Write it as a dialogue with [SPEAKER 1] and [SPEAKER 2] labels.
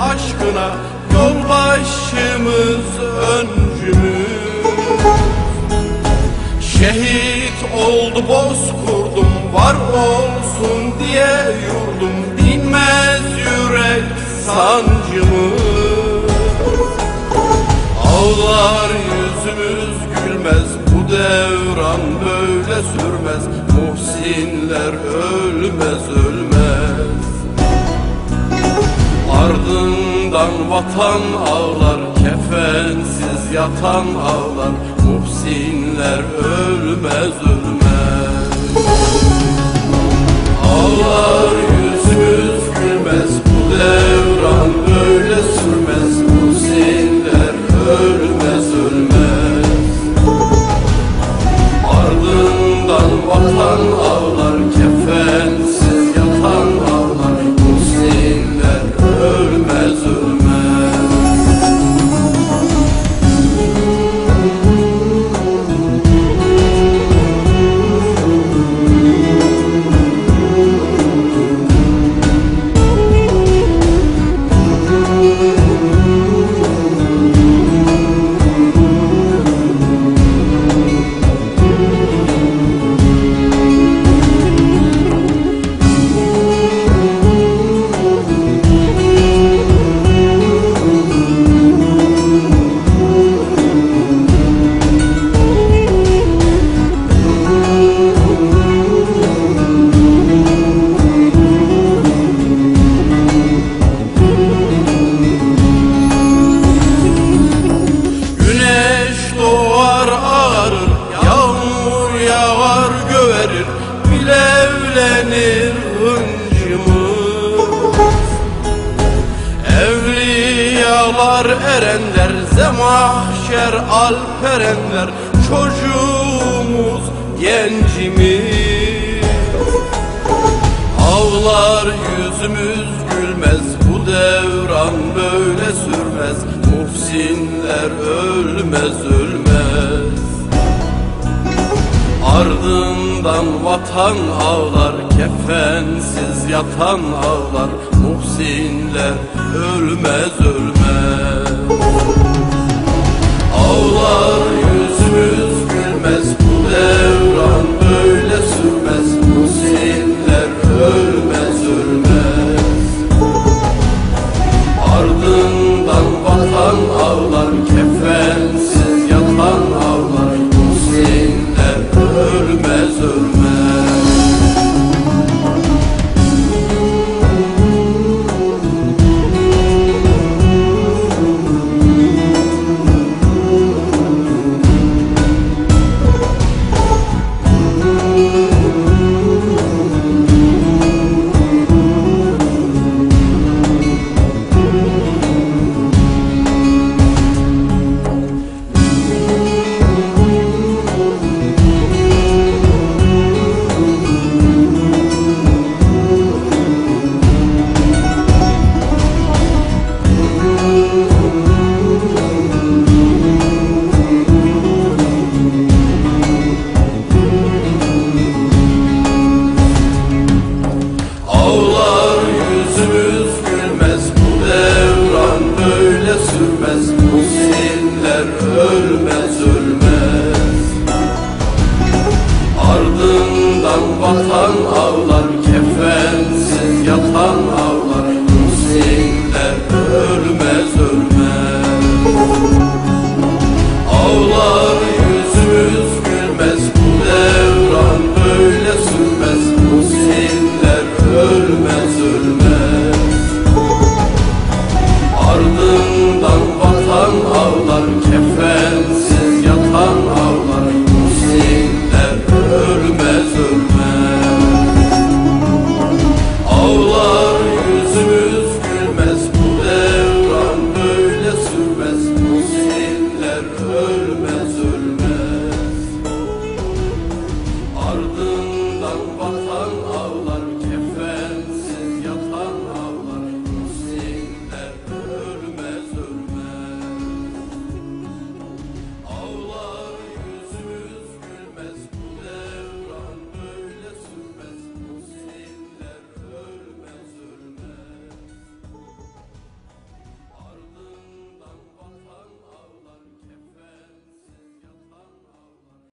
[SPEAKER 1] aşkına Yol başımız öncümüz. Şehit oldu bozkurdum var olsun diye yurdum. Dinmez yürek sancımı Ağlar yüzümüz gülmez bu devran böyle sürmez. Muhsinler ölmez ölmez Ardından vatan ağlar Kefensiz yatan ağlar. Muhsinler ölmez ölmez Evliyalar erenler Zemahşer alperenler Çocuğumuz gencimiz. Ağlar yüzümüz gülmez Bu devran böyle sürmez. Muhsinler ölmez ölmez. Ardından vatan ağlar Kefensiz yatan ağlar Muhsinler ölmez ölmez Seninler ölmez ölmez